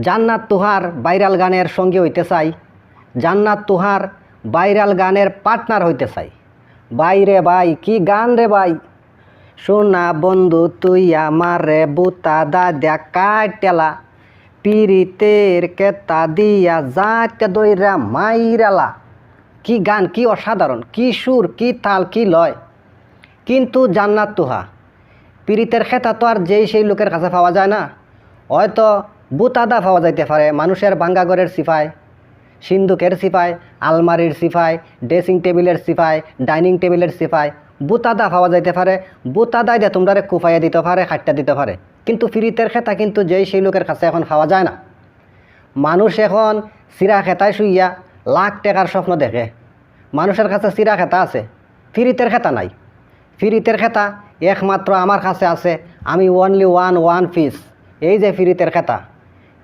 জান্নাত তুহার বাইরাল গানের সঙ্গে হইতে চাই। জান্নাত তুহার বাইরাল গানের পার্টনার হইতে চাই। ভাই রে ভাই, কি গান রে ভাই? শোনা বন্ধু, তুই আমার রে বুতা দা দেয়া কাটেলা পিরিতের কেতা দিয়া যাতে দইরা মাইরালা। কি গান, কি অসাধারণ, কি সুর, কি তাল, কি লয়। কিন্তু জান্নাত তুহা পীড়িতের খেতা তো আর যেই সেই লোকের কাছে পাওয়া যায় না। হয়তো বুতাদা পাওয়া যাইতে পারে, মানুষের বাঙ্গাগরের সিফায় সিন্দুকের সিফায় আলমারির সিফায় ড্রেসিং টেবিলের সিফায় ডাইনিং টেবিলের সিফায় বুতাদা পাওয়া যাইতে পারে বুতাদায় দিয়ে তোমরা কুফাইয়া দিতে পারে, খাট্টা দিতে পারে। কিন্তু ফিরিতের খেতা কিন্তু যেই সেই লোকের কাছে এখন পাওয়া যায় না। মানুষ এখন চিরা খেতায় শুইয়া লাখ টাকার স্বপ্ন দেখে। মানুষের কাছে চিরা খেতা আছে, ফিরিতের খেতা নাই। ফিরিতের খেতা একমাত্র আমার কাছে আছে, আমি ওনলি ওয়ান ওয়ান পিস এই যে ফিরিতের খেতা।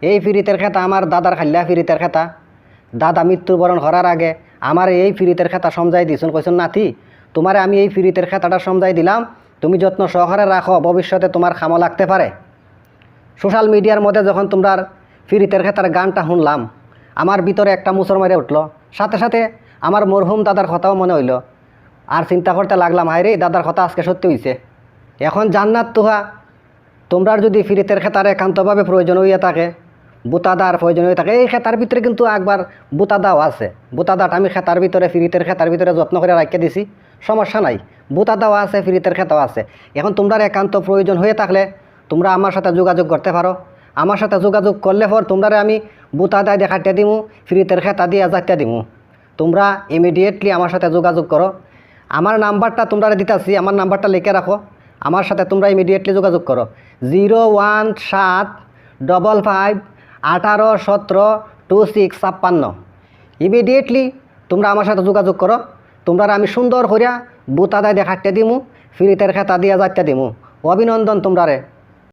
এই ফিরিতের খেতা আমার দাদার খাল্লা ফিরিতের খেতা। দাদা মৃত্যুবরণ করার আগে আমার এই ফিরিতের খেতা সমজাই দিয়েছেন কইছেন, নাতি, তোমারে আমি এই ফিরিতের খেতাটা সমজাই দিলাম। তুমি যত্ন সহকারে রাখো, ভবিষ্যতে তোমার খামো লাগতে পারে। সোশ্যাল মিডিয়ার মধ্যে যখন তোমরা ফিরিতের খেতার গানটা শুনলাম, আমার ভিতরে একটা মুসর মেরে উঠল। সাথে সাথে আমার মরহুম দাদার কথাও মনে হইল। আর চিন্তা করতে লাগলাম, হায় রে, দাদার কথা আজকে সত্যি হইছে। এখন জান্নাত তুহা তোমরা যদি ফিরিতের খেতার একান্তভাবে প্রয়োজন হইয়া থাকে বুতাদার প্রয়োজন হয়ে থাকে। এই খেতার ভিতরে কিন্তু একবার বুতাদাও আছে। বুতাদাটা আমি খেতার ভিতরে, ফিরিতের খেতার ভিতরে যত্ন করে রাখিয়ে দিছি। সমস্যা নাই। বুতাদাও আছে, ফ্রিতের খেতাও আছে। এখন তোমরা একান্ত প্রয়োজন হয়ে থাকলে তোমরা আমার সাথে যোগাযোগ করতে পারো। আমার সাথে যোগাযোগ করলে পর তোমরা আমি বুতাদায় দেখাতে দিমু, ফিরিতের খেতা দিয়ে যাইতে দিমু। তোমরা ইমিডিয়েটলি আমার সাথে যোগাযোগ করো। আমার নাম্বারটা তোমরা দিতেছি, আমার নাম্বারটা লিখে রাখো। আমার সাথে তোমরা ইমিডিয়েটলি যোগাযোগ করো। জিরো ওয়ান সাত ডবল ফাইভ আঠারো সতেরো টু সিক্স ছাপ্পান্ন। ইমিডিয়েটলি তোমরা আমার সাথে যোগাযোগ করো। তোমরা আমি সুন্দর করিয়া বুতাদায় দেখাতে দিমু, ফিরিতের খেতা দিয়া যাইতে দিমু। অভিনন্দন তোমরা রে